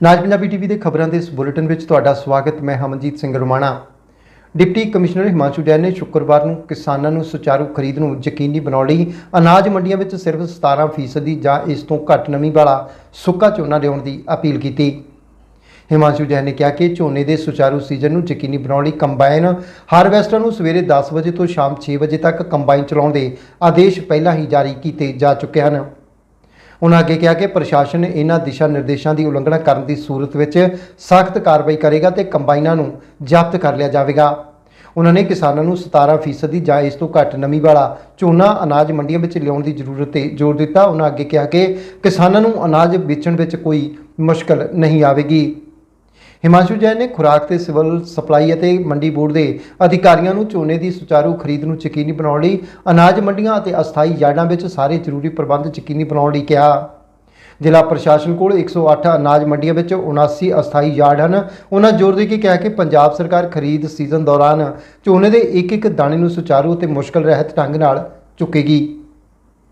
ਨਾਜ Punjabi TV ਦੇ ਖਬਰਾਂ ਦੇ ਇਸ ਬੁਲੇਟਿਨ ਵਿੱਚ ਤੁਹਾਡਾ ਸਵਾਗਤ, ਮੈਂ ਹਮਨਜੀਤ ਸਿੰਘ ਰੋਮਾਣਾ ਡਿਪਟੀ ਕਮਿਸ਼ਨਰ ਹਿਮਾਂਸ਼ੂ ਜੈਨ ਨੇ ਸ਼ੁੱਕਰਵਾਰ ਨੂੰ ਕਿਸਾਨਾਂ ਨੂੰ ਸੁਚਾਰੂ ਖਰੀਦ ਨੂੰ ਯਕੀਨੀ ਬਣਾਉਣ ਲਈ ਅਨਾਜ ਮੰਡੀਆਂ ਵਿੱਚ ਸਿਰਫ 17% ਜਾਂ ਇਸ ਤੋਂ ਘੱਟ ਨਮੀ ਵਾਲਾ ਸੁੱਕਾ ਝੋਨਾ ਲਿਆਉਣ ਦੀ ਅਪੀਲ ਕੀਤੀ। ਹਿਮਾਂਸ਼ੂ ਜੈਨ ਨੇ ਕਿਹਾ ਕਿ ਝੋਨੇ ਦੇ ਸੁਚਾਰੂ ਸੀਜ਼ਨ ਨੂੰ ਯਕੀਨੀ ਬਣਾਉਣ ਲਈ ਕੰਬਾਈਨ ਹਾਰਵੈਸਟਰ ਨੂੰ ਸਵੇਰੇ 10 ਵਜੇ ਤੋਂ ਸ਼ਾਮ 6 ਵਜੇ ਤੱਕ ਕੰਬਾਈਨ ਚਲਾਉਣ ਦੇ ਆਦੇਸ਼ ਪਹਿਲਾਂ ਹੀ ਜਾਰੀ ਕੀਤੇ ਜਾ ਚੁੱਕੇ ਹਨ। ਉਹਨਾਂ ਅੱਗੇ ਕਿਹਾ ਕਿ ਪ੍ਰਸ਼ਾਸਨ ਇਹਨਾਂ ਦਿਸ਼ਾ ਨਿਰਦੇਸ਼ਾਂ ਦੀ ਉਲੰਘਣਾ ਕਰਨ ਦੀ ਸੂਰਤ ਵਿੱਚ ਸਖਤ ਕਾਰਵਾਈ ਕਰੇਗਾ ਤੇ ਕੰਬਾਈਨਾਂ ਨੂੰ ਜ਼ਬਤ ਕਰ ਲਿਆ ਜਾਵੇਗਾ। ਉਹਨਾਂ ਨੇ ਕਿਸਾਨਾਂ ਨੂੰ 17% ਦੀ ਜਾਂ ਇਸ ਤੋਂ ਘੱਟ ਨਮੀ ਵਾਲਾ ਝੋਨਾ ਅਨਾਜ ਮੰਡੀਆਂ ਵਿੱਚ ਲਿਆਉਣ ਦੀ ਜ਼ਰੂਰਤ ਤੇ ਜ਼ੋਰ ਦਿੱਤਾ। ਉਹਨਾਂ ਅੱਗੇ ਕਿਹਾ ਕਿ ਕਿਸਾਨਾਂ ਨੂੰ ਅਨਾਜ ਵੇਚਣ ਵਿੱਚ ਕੋਈ ਮੁਸ਼ਕਲ ਨਹੀਂ ਆਵੇਗੀ। ਹਿਮਾਂਸ਼ੂ ਜੈਨ ਨੇ ਖੁਰਾਕ ਤੇ ਸਿਵਲ ਸਪਲਾਈ ਅਤੇ ਮੰਡੀ ਬੋਰਡ ਦੇ ਅਧਿਕਾਰੀਆਂ ਨੂੰ ਝੋਨੇ ਦੀ ਸੁਚਾਰੂ ਖਰੀਦ ਨੂੰ ਯਕੀਨੀ ਬਣਾਉਣ ਲਈ ਅਨਾਜ ਮੰਡੀਆਂ ਅਤੇ ਅਸਥਾਈ ਯਾਰਡਾਂ ਵਿੱਚ ਸਾਰੇ ਜ਼ਰੂਰੀ ਪ੍ਰਬੰਧ ਯਕੀਨੀ ਬਣਾਉਣ ਲਈ ਕਿਹਾ। ਜ਼ਿਲ੍ਹਾ ਪ੍ਰਸ਼ਾਸਨ ਕੋਲ 108 ਅਨਾਜ ਮੰਡੀਆਂ ਵਿੱਚ 79 ਅਸਥਾਈ ਯਾਰਡ ਹਨ। ਉਹਨਾਂ ਜ਼ੋਰ ਦੇ ਕੇ ਕਿਹਾ ਕਿ ਪੰਜਾਬ ਸਰਕਾਰ ਖਰੀਦ ਸੀਜ਼ਨ ਦੌਰਾਨ ਝੋਨੇ ਦੇ ਇੱਕ ਇੱਕ ਦਾਣੇ ਨੂੰ ਸੁਚਾਰੂ ਅਤੇ ਮੁਸ਼ਕਲ ਰਹਿਤ ਢੰਗ ਨਾਲ ਚੁੱਕੇਗੀ।